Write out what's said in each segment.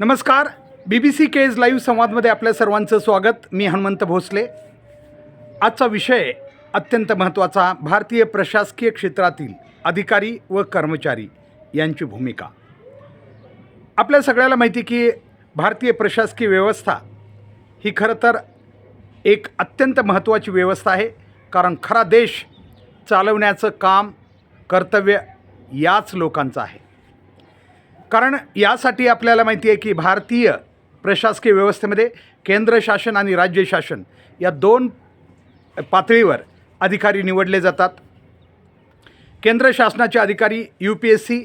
नमस्कार. B B C Kaij live संवादमध्ये आपल्या सर्वांचं स्वागत. मी हनुमंत भोसले. आजचा विषय अत्यंत महत्त्वाचा. भारतीय प्रशासकीय क्षेत्रातील अधिकारी व कर्मचारी यांची भूमिका. आपल्या सगळ्याला माहिती की भारतीय प्रशासकीय व्यवस्था ही खरं तर एक अत्यंत महत्त्वाची व्यवस्था आहे. कारण खरा देश चालवण्याचं काम कर्तव्य याच लोकांचं आहे. कारण यासाठी आपल्याला माहिती आहे की भारतीय प्रशासकीय व्यवस्थेमध्ये केंद्र शासन आणि राज्य शासन या दोन पातळीवर अधिकारी निवडले जातात. केंद्र शासनाचे अधिकारी यू पी एस सी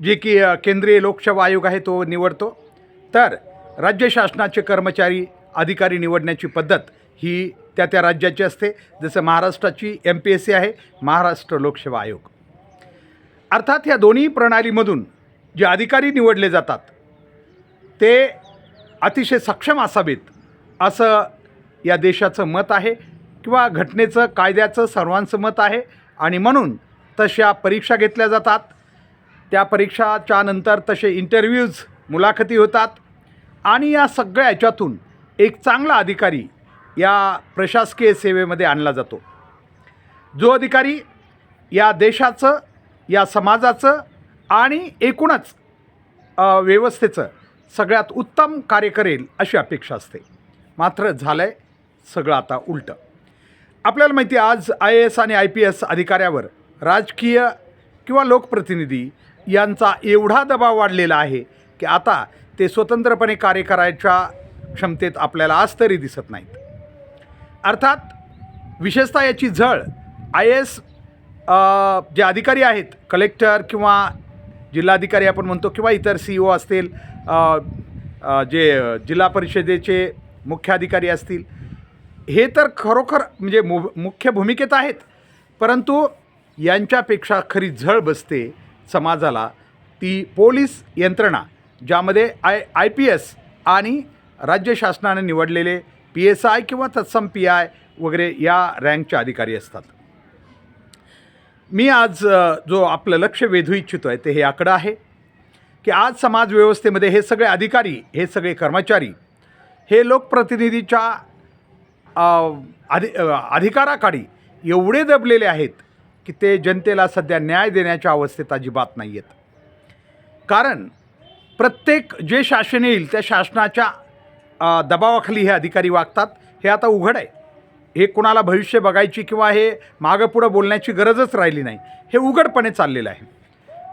जे की केंद्रीय लोकसेवा आयोग आहे तो निवडतो. तर राज्य शासनाचे कर्मचारी अधिकारी निवडण्याची पद्धत ही त्या त्या राज्याची असते. जसं महाराष्ट्राची एम पी एस सी आहे महाराष्ट्र लोकसेवा आयोग. अर्थात या दोन्ही प्रणालीमधून जे अधिकारी निवडले जातात ते अतिशय सक्षम असावेत असं या देशाचं मत आहे किंवा घटनेचं कायद्याचं सर्वांचं मत आहे. आणि म्हणून तशा परीक्षा घेतल्या जातात. त्या परीक्षाच्या नंतर तसे इंटरव्ह्यूज मुलाखती होतात. आणि या सगळ्या याच्यातून एक चांगला अधिकारी या प्रशासकीय सेवेमध्ये आणला जातो. जो अधिकारी या देशाचं या समाजाचं आणि एकूणच व्यवस्थेचं सगळ्यात उत्तम कार्य करेल अशी अपेक्षा असते. मात्र झालं आहे सगळं आता उलटं. आपल्याला माहिती आहे आज आय ए एस आणि आय पी एस अधिकाऱ्यावर राजकीय किंवा लोकप्रतिनिधी यांचा एवढा दबाव वाढलेला आहे की आता ते स्वतंत्रपणे कार्य करायच्या क्षमतेत आपल्याला आज तरी दिसत नाहीत. अर्थात विशेषतः याची झळ आय एस जे अधिकारी आहेत कलेक्टर किंवा जिल्हाधिकारी आपण म्हणतो किंवा इतर सी ओ असतील जे जिल्हा परिषदेचे मुख्य अधिकारी असतील हे तर खरोखर म्हणजे मु मुख्य भूमिकेत आहेत. परंतु यांच्यापेक्षा खरी झळ बसते समाजाला ती पोलीस यंत्रणा ज्यामध्ये आय आय पी एस आणि राज्य शासनाने निवडलेले पी एस आय किंवा तत्सम पी आय वगैरे या रँकचे अधिकारी असतात. मी आज जो आपलं लक्ष वेधू इच्छितो आहे ते हे आकडं आहे की आज समाज व्यवस्थेमध्ये हे सगळे अधिकारी हे सगळे कर्मचारी हे लोकप्रतिनिधीच्या अधि अधिकाराखाली एवढे दबलेले आहेत की ते जनतेला सध्या न्याय देण्याच्या अवस्थेत अजिबात नाही आहेत कारण प्रत्येक जे शासन येईल त्या शासनाच्या दबावाखाली हे अधिकारी वागतात हे आता उघड आहे. हे कुणाला भविष्य बघायची किंवा हे मागं पुढं बोलण्याची गरजच राहिली नाही. हे उघडपणे चाललेलं आहे.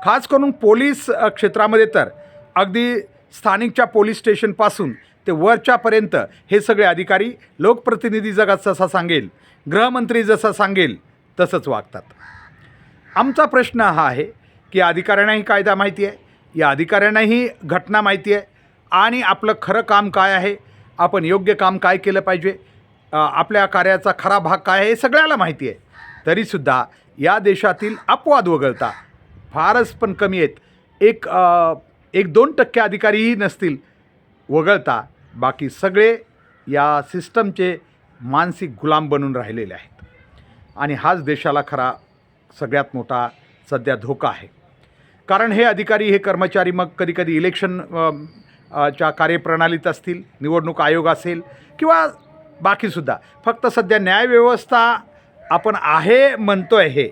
खास करून पोलीस क्षेत्रामध्ये तर अगदी स्थानिकच्या पोलीस स्टेशनपासून ते वरच्यापर्यंत हे सगळे अधिकारी लोकप्रतिनिधी जगात जसा सांगेल गृहमंत्री जसा सांगेल तसंच वागतात. आमचा प्रश्न हा आहे की अधिकाऱ्यांनाही कायदा माहिती आहे या अधिकाऱ्यांनाही घटना माहिती आहे आणि आपलं खरं काम काय आहे आपण योग्य काम काय केलं पाहिजे आपल्या कार्याचा खरा भाग काय आहे हे सगळ्याला माहिती आहे. तरीसुद्धा या देशातील अपवाद वगळता फारच पण कमी आहेत. एक एक दोन टक्के अधिकारीही नसतील वगळता बाकी सगळे या सिस्टमचे मानसिक गुलाम बनून राहिलेले आहेत. आणि हाच देशाला खरा सगळ्यात मोठा सध्या धोका आहे. कारण हे अधिकारी हे कर्मचारी मग कधीकधी इलेक्शन च्या कार्यप्रणालीत असतील निवडणूक आयोग असेल किंवा बाकीसुद्धा फक्त सध्या न्यायव्यवस्था आपण आहे म्हणतो आहे हे.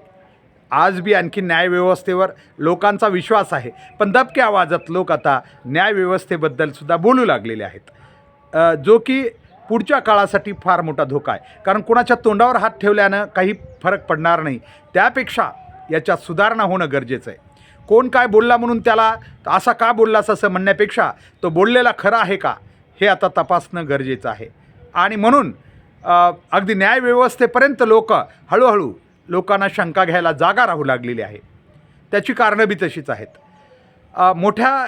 आज बी आणखी न्यायव्यवस्थेवर लोकांचा विश्वास आहे. पण दबक्या आवाजात लोक आता न्यायव्यवस्थेबद्दलसुद्धा बोलू लागलेले आहेत. जो की पुढच्या काळासाठी फार मोठा धोका आहे. कारण कोणाच्या तोंडावर हात ठेवल्यानं काही फरक पडणार नाही. त्यापेक्षा याच्यात सुधारणा होणं गरजेचं आहे. कोण काय बोलला म्हणून त्याला असा का बोललास असं म्हणण्यापेक्षा तो बोललेला खरा आहे का हे आता तपासणं गरजेचं आहे. आणि म्हणून अगदी न्यायव्यवस्थेपर्यंत लोक हळूहळू लोकांना शंका घ्यायला जागा राहू लागलेली आहे. त्याची कारणं बी तशीच आहेत. मोठ्या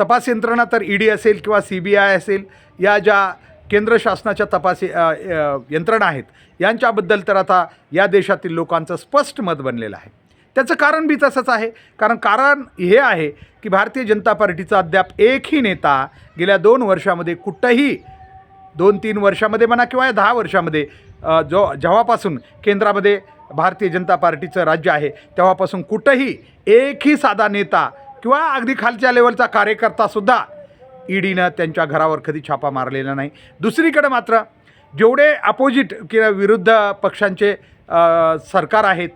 तपास यंत्रणा तर ई डी असेल किंवा सी बी आय असेल या ज्या केंद्र शासनाच्या तपास यंत्रणा आहेत यांच्याबद्दल तर आता या देशातील लोकांचं स्पष्ट मत बनलेलं आहे. त्याचं कारण बी तसंच आहे. कारण कारण हे आहे की भारतीय जनता पार्टीचा अद्याप एकही नेता गेल्या दोन वर्षामध्ये कुठंही दोन तीन वर्षामध्ये म्हणा किंवा या दहा वर्षामध्ये जो जेव्हापासून केंद्रामध्ये भारतीय जनता पार्टीचं राज्य आहे तेव्हापासून कुठंही एकही साधा नेता किंवा अगदी खालच्या लेवलचा कार्यकर्तासुद्धा ईडीनं त्यांच्या घरावर कधी छापा मारलेला नाही. दुसरीकडे मात्र जेवढे अपोजिट किंवा विरुद्ध पक्षांचे सरकार आहेत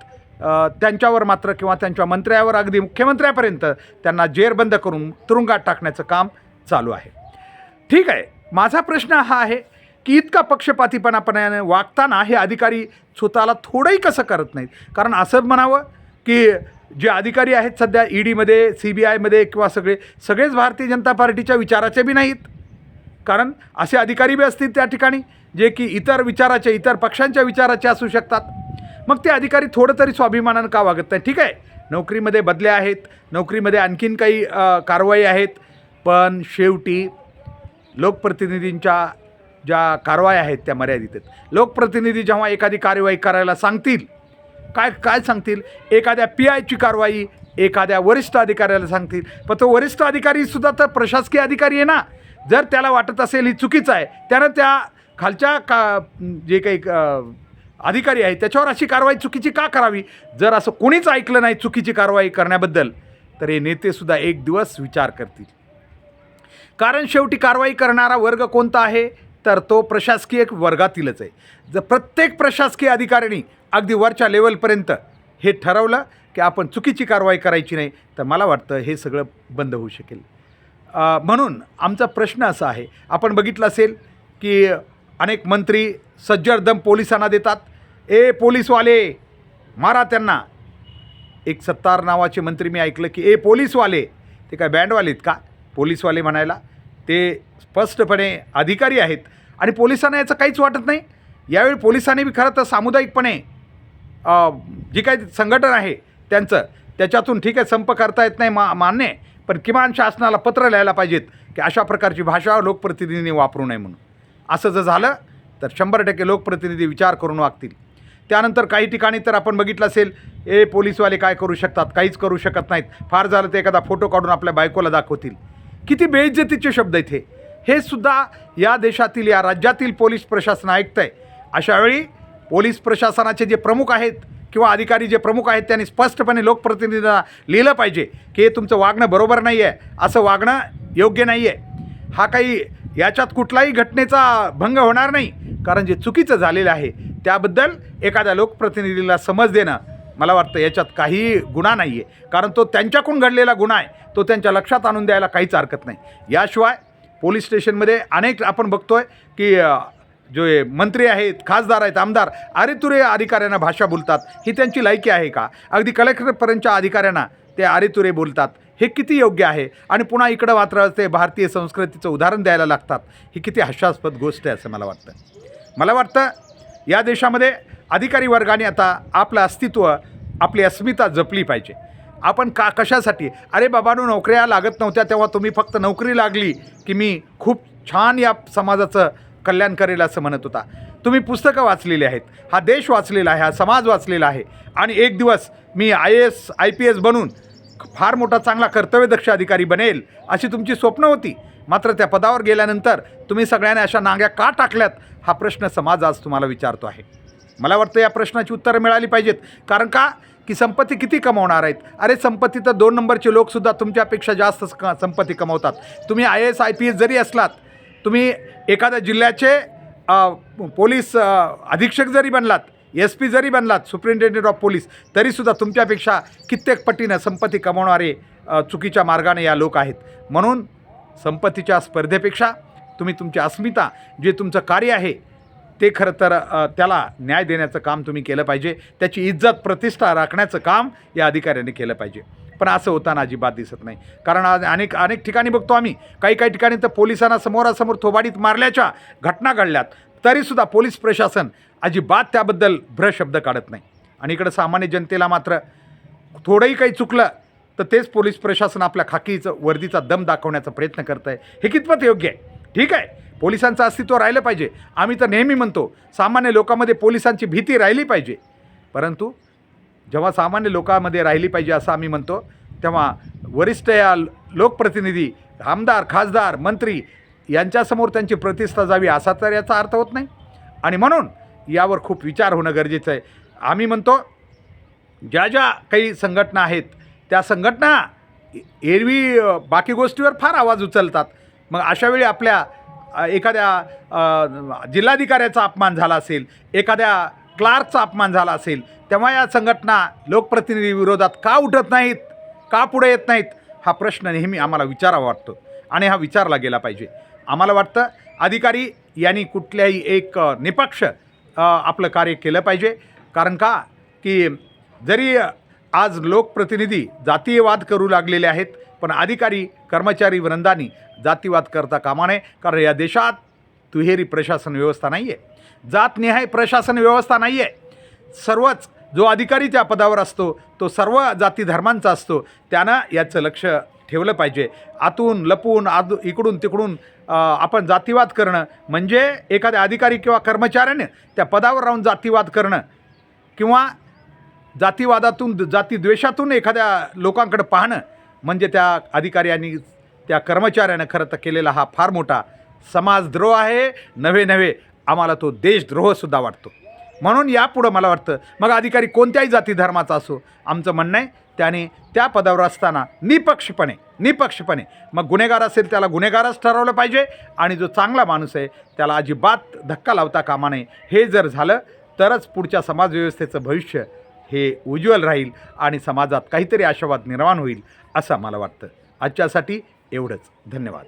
त्यांच्यावर मात्र किंवा त्यांच्या मंत्र्यावर अगदी मुख्यमंत्र्यापर्यंत त्यांना जेरबंद करून तुरुंगात टाकण्याचं काम चालू आहे. ठीक आहे. माझा प्रश्न हा आहे की इतका पक्षपातीपणापणाने वागताना हे अधिकारी स्वतःला थोडंही कसं करत नाहीत? कारण असं म्हणावं की जे अधिकारी आहेत सध्या ई ईडीमध्ये सी बी आयमध्ये किंवा सगळे सगळेच भारतीय जनता पार्टीच्या विचाराचे बी नाहीत. कारण असे अधिकारी बी असतील त्या ठिकाणी जे की इतर विचाराचे इतर पक्षांच्या विचाराचे असू शकतात. मग ते अधिकारी थोडं तरी स्वाभिमानानं का वागत नाही ठीक आहे नोकरीमध्ये बदल्या आहेत. नोकरीमध्ये आणखीन काही कारवाई आहेत. पण शेवटी लोकप्रतिनिधींच्या ज्या कारवाई आहेत त्या मर्यादित आहेत. लोकप्रतिनिधी जेव्हा एखादी कार्यवाही करायला सांगतील काय काय सांगतील? एखाद्या पी आयची कारवाई एखाद्या वरिष्ठ अधिकाऱ्याला सांगतील. पण तो वरिष्ठ अधिकारीसुद्धा तर प्रशासकीय अधिकारी आहे ना. जर त्याला वाटत असेल ही चुकीचं आहे त्यानं त्या खालच्या का जे काही अधिकारी आहे त्याच्यावर अशी कारवाई चुकीची का करावी? जर असं कोणीच ऐकलं नाही चुकीची कारवाई करण्याबद्दल तर हे नेतेसुद्धा एक दिवस विचार करतील. कारण शेवटी कारवाई करणारा वर्ग कोणता आहे? तर तो प्रशासकीय वर्गातीलच आहे. जर प्रत्येक प्रशासकीय अधिकाऱ्यांनी अगदी वरच्या लेवलपर्यंत हे ठरवलं की आपण चुकीची कारवाई करायची नाही तर मला वाटतं हे सगळं बंद होऊ शकेल. म्हणून आमचा प्रश्न असा आहे. आपण बघितलं असेल की अनेक मंत्री सज्जर दम पोलिसांना देतात. ए पोलीसवाले मारा त्यांना. एक सत्तार नावाचे मंत्री मी ऐकलं की ए पोलीसवाले ते काय बँडवाले आहेत का? पोलीसवाले म्हणायला ते स्पष्टपणे अधिकारी आहेत आणि पोलिसांना याचं काहीच वाटत नाही. यावेळी पोलिसांनी बी खरं तर सामुदायिकपणे जी काही संघटन आहे त्यांचं त्याच्यातून ठीक आहे संप करता येत नाही मा मान्य आहे, पण किमान शासनाला पत्र लिहायला पाहिजेत की अशा प्रकारची भाषा लोकप्रतिनिधींनी वापरू नये म्हणून. असं जर झालं तर शंभर टक्के लोकप्रतिनिधी विचार करून वागतील. त्यानंतर काही ठिकाणी तर आपण बघितलं असेल ए पोलीसवाले काय करू शकतात? काहीच करू शकत नाहीत. फार झालं ते एखादा फोटो काढून आपल्या बायकोला दाखवतील. किती बेइज्जतीचे शब्द आहेत हे. हे सुद्धा या देशातील या राज्यातील पोलीस प्रशासन ऐकतं आहे अशावेळी पोलीस प्रशासनाचे जे प्रमुख आहेत किंवा अधिकारी जे प्रमुख आहेत त्यांनी स्पष्टपणे लोकप्रतिनिधींना लिहिलं पाहिजे की हे तुमचं वागणं बरोबर नाही आहे असं वागणं योग्य नाही आहे हा काही याच्यात कुठलाही घटनेचा भंग होणार नाही. कारण जे चुकीचं झालेलं आहे त्याबद्दल एखाद्या लोकप्रतिनिधीला समज देणं मला वाटतं याच्यात काही गुन्हा नाही आहे कारण तो त्यांच्याकडून घडलेला गुन्हा आहे. तो त्यांच्या लक्षात आणून द्यायला काहीच हरकत नाही. याशिवाय पोलीस स्टेशनमध्ये अनेक आपण बघतोय की जे मंत्री आहेत खासदार आहेत आमदार अरे तुरे अधिकाऱ्यांना भाषा बोलतात. ही त्यांची लायकी आहे का? अगदी कलेक्टरपर्यंतच्या अधिकाऱ्यांना ते अरे तुरे बोलतात. हे किती योग्य आहे? आणि पुन्हा इकडं मात्र ते भारतीय संस्कृतीचं उदाहरण द्यायला लागतात. ही किती हास्यास्पद गोष्ट आहे असं मला वाटतं. मला वाटतं या देशामध्ये अधिकारी वर्गाने आता आपलं अस्तित्व आपली अस्मिता जपली पाहिजे. आपण का कशासाठी? अरे बाबांनो नोकऱ्या लागत नव्हत्या तेव्हा तुम्ही फक्त नोकरी लागली की मी खूप छान या समाजाचं कल्याण करेल असं म्हणत होता. तुम्ही पुस्तकं वाचलेली आहेत हा देश वाचलेला आहे हा समाज वाचलेला आहे आणि एक दिवस मी I S I P S बनून फार मोठा चांगला कर्तव्यदक्ष अधिकारी बनेल अशी तुमची स्वप्न होती. मात्र त्या पदावर गेल्यानंतर तुम्ही सगळ्यांनी अशा नांग्या का टाकल्यात? हा प्रश्न समाज आज तुम्हाला विचारतो आहे. मला वाटतं या प्रश्नाची उत्तरं मिळाली पाहिजेत. कारण का? की संपत्ती किती कमवणार आहेत? अरे संपत्ती तर दोन नंबरचे लोकसुद्धा तुमच्यापेक्षा जास्त क- संपत्ती कमवतात. तुम्ही I S I P S जरी असलात तुम्ही एखाद्या जिल्ह्याचे पोलीस अधीक्षक जरी बनलात एस पी जरी बनलात सुप्रिंटेंडेंट ऑफ पोलीस तरीसुद्धा तुमच्यापेक्षा कित्येक पटीनं संपत्ती कमवणारे चुकीच्या मार्गाने या लोक आहेत. म्हणून संपत्तीच्या स्पर्धेपेक्षा तुम्ही तुमची अस्मिता जे तुमचं कार्य आहे ते खरं तर त्याला न्याय देण्याचं काम तुम्ही केलं पाहिजे. त्याची इज्जत प्रतिष्ठा राखण्याचं काम या अधिकाऱ्यांनी केलं पाहिजे. पण असं होताना अजिबात दिसत नाही. कारण आज अनेक अनेक ठिकाणी बघतो आम्ही काही काही ठिकाणी तर पोलिसांना समोरासमोर थोबाडीत मारल्याच्या घटना घडल्यात. तरीसुद्धा पोलीस प्रशासन अजिबात त्याबद्दल भ्रशब्द काढत नाही. आणि इकडं सामान्य जनतेला मात्र थोडंही काही चुकलं तर तेच पोलीस प्रशासन आपल्या खाकीचं वर्दीचा दम दाखवण्याचा प्रयत्न करत आहे हे कितपत योग्य आहे? ठीक आहे. पोलिसांचं अस्तित्व राहिलं पाहिजे. आम्ही तर नेहमी म्हणतो सामान्य लोकांमध्ये पोलिसांची भीती राहिली पाहिजे. परंतु जेव्हा सामान्य लोकांमध्ये राहिली पाहिजे असं आम्ही म्हणतो तेव्हा वरिष्ठ या लोकप्रतिनिधी आमदार खासदार मंत्री यांच्यासमोर त्यांची प्रतिष्ठा जावी असा तर याचा अर्थ होत नाही. आणि म्हणून यावर खूप विचार होणं गरजेचं आहे. आम्ही म्हणतो ज्या ज्या काही संघटना आहेत त्या संघटना एरवी बाकी गोष्टीवर फार आवाज उचलतात. मग अशावेळी आपल्या एखाद्या जिल्हाधिकाऱ्याचा अपमान झाला असेल एखाद्या क्लार्कचा अपमान झाला असेल तेव्हा या संघटना लोकप्रतिनिधी विरोधात का उठत नाहीत का पुढे येत नाहीत हा प्रश्न नेहमी आम्हाला विचारावा वाटतो आणि हा विचारला गेला पाहिजे. आम्हाला वाटतं अधिकारी यांनी कुठल्याही एक निपक्ष आपलं कार्य केलं पाहिजे. कारण का? की जरी आज लोकप्रतिनिधी जातीयवाद करू लागलेले आहेत पण अधिकारी कर्मचारी वृंदांनी जातीवाद करता कामा नये कारण या देशात दुहेरी प्रशासन व्यवस्था नाही आहे जातनिहाय प्रशासन व्यवस्था नाही आहे सर्वच जो अधिकारी त्या पदावर असतो तो सर्व जाती धर्मांचा असतो त्यानं याचं लक्ष ठेवलं पाहिजे. आतून लपून आदू इकडून तिकडून आपण जातीवाद करणं म्हणजे एखाद्या अधिकारी किंवा कर्मचाऱ्याने त्या पदावर राहून जातीवाद करणं किंवा जातीवादातून जातीद्वेषातून एखाद्या लोकांकडे पाहणं म्हणजे त्या अधिकाऱ्यांनी त्या कर्मचाऱ्यानं खरं तर केलेला हा फार मोठा समाजद्रोह आहे. नव्हे नव्हे आम्हाला तो देशद्रोहसुद्धा वाटतो. म्हणून यापुढं मला वाटतं मग अधिकारी कोणत्याही जाती धर्माचा असो आमचं म्हणणं आहे त्याने त्या पदावर असताना निपक्षपणे निपक्षपणे मग गुन्हेगार असेल त्याला गुन्हेगारच ठरवलं पाहिजे आणि जो चांगला माणूस आहे त्याला अजिबात धक्का लावता कामा नये. हे जर झालं तरच पुढच्या समाजव्यवस्थेचं भविष्य हे उज्ज्वल राहील आणि समाजात काहीतरी आशावाद निर्माण होईल असं मला वाटतं. आजच्यासाठी एवढंच. धन्यवाद.